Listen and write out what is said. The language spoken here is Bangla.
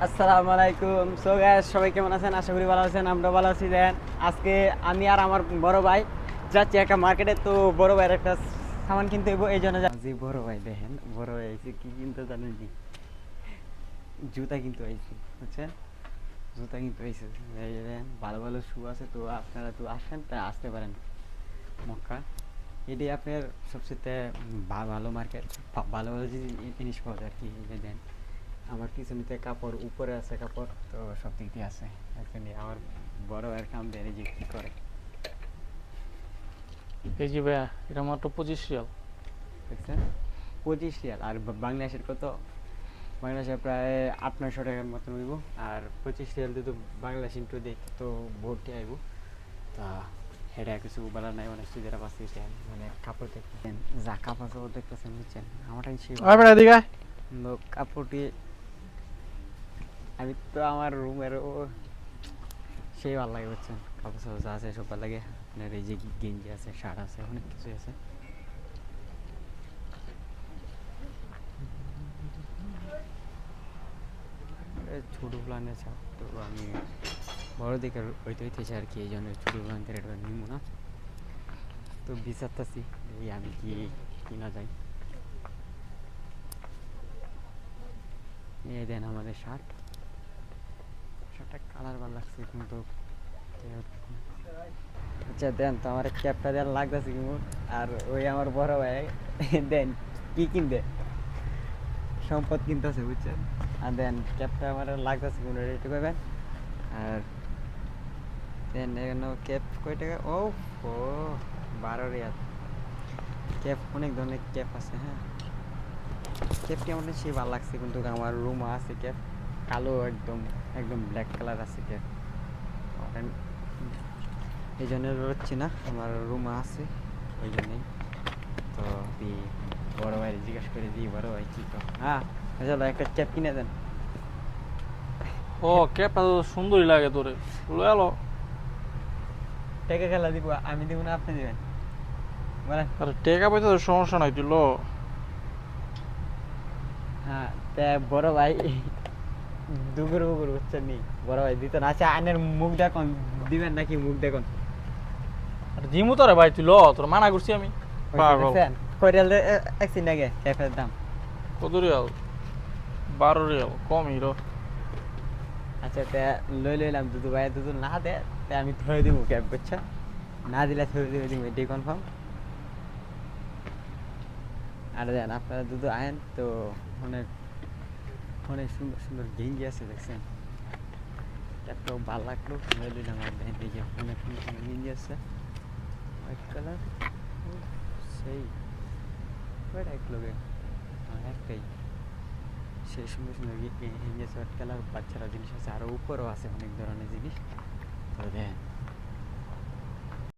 আসসালামু আলাইকুম। সো গাইস সবাই কেমন আছেন? আশা করি ভালো আছেন আমরা ভালো আছি। দেন আজকে আমি আর আমার বড় ভাই যাচ্ছি একটা মার্কেটে তো বড় ভাইয়ের একটা সামান কিনতে হইব, এই জন্য যাচ্ছি। বড় ভাই, দেখেন, বড় ভাই আইছে, কি কিনতে জানেন নি? জুতা কিনতে আইছি, বুঝছেন? জুতা কিনতে দেখেন, ভালো ভালো শু আছে, তো আপনারা তো আসেন, তা আসতে পারেন। মক্কা। এটি আপনার সবচেয়ে ভালো মার্কেট ভালো ভালো জি- জিনিস পাওয়া যায় আর কি দেন আমার পিছনেতে কাপড় উপরে আছে কাপড়। তো সব দিক দিয়ে আছে একজনই আমার বড় ভাইয়ের কাম দেয় যে কি করে? এই যে ভাইয়া এটা মাত্র পঁচিশ রিয়াল। দেখছেন? পঁচিশ রিয়াল। আর বাংলাদেশের কত? বাংলাদেশে প্রায় আট নয়শো টাকার মতন হইব। আর পঁচিশ রিয়াল দিয়ে তো বাংলাদেশ ইন্টু দেখ তো ভর্তি আইব তা এটা কিছু বলার নাই অনেক সুবিধা পাচ্ছি মানে কাপড় দেখতেছেন যা কাপড় চাপড় দেখতেছেন বুঝছেন? আমার সেই কাপড়টি আমি তো আমার রুমের ও, সেই ভালো লাগে বুঝছেন? কাপড় চাপড় যা আছে সব ভালো লাগে। আপনার এই যে গেঞ্জি আছে শার্ট আছে, অনেক কিছু আছে। ছোটো প্ল্যান আছে তো আমি বড় দিকে হইতে হইতেছে আর কি, এই জন্য ছোটো প্ল্যান থেকে নিব না। তো বিচারতেছি, এই আমি কি কিনা যাই এই দেন আমাদের শার্ট কালার ভালো লাগছে কিন্তু আচ্ছা দেন তো আমার ক্যাপটা দেন লাগতেছে কিন্তু। আর ওই আমার বড় ভাই, দেন, কি কিনবে? সম্পদ কিনতেছে, বুঝছেন? আর দেন, ক্যাপটা আমার লাগতেছে কিন্তু রেটে করবেন আর দেন এখানে ক্যাপ কয় টাকা? ও ও বারো রিয়াল। ক্যাপ, অনেক ধরনের ক্যাপ আছে হ্যাঁ? ক্যাপটি আমার কাছে ভালো লাগছে কিন্তু আমার রুম আছে ক্যাপ। কালো একদম একদম ব্ল্যাক কালার আছে এই জন্য রচ্ছি না আমার রুম আছে ওই জন্যই। তো বড় ভাই জিজ্ঞাসা করে দিই বড় ভাই কি তো হ্যাঁ চলো একটা ক্যাপ কিনে দেন। ও ক্যাপটা তো সুন্দরই লাগে তোরে। লো এলো টাকা খেলা দিব আমি দিব না আপনি দিবেন। বলেন। আরে টেকা পাইতে তো সমস্যা নাই তুই লো হ্যাঁ বড় ভাই দুগুর বুগুর বুঝছেন নি বড় ভাই দিত না। আচ্ছা আনের মুখ দেখুন দিবেন নাকি মুখ দেখুন? আরে দিমু তোরে ভাই তুই লো তোর মানা করছি আমি। পাগল কয়রিয়াল একদিন আগে ক্যাফের দাম। কত রিয়াল? বারো রিয়াল কম হিরো আচ্ছা তা লই লইলাম দুদু ভাই দুদু না দে তা আমি ধরে দিব ক্যাব বুঝছ? না দিলে ধরে দিব দিব এটাই কনফার্ম আর দেন আপনারা দুদু আয়েন তো অনেক অনেক সুন্দর সুন্দর গেঞ্জি আছে দেখছেন? ক্যাবটাও ভালো লাগল। লইলাম আর দেখেন অনেক সুন্দর সুন্দর গেঞ্জি আছে। হোয়াইট কালার সেই। একটাই। সেই সুন্দর সুন্দর গেঞ্জি আছে হোয়াইট কালার বাচ্চারা জিনিস আছে। আরও উপরেও আছে অনেক ধরনের জিনিস। তো দেখেন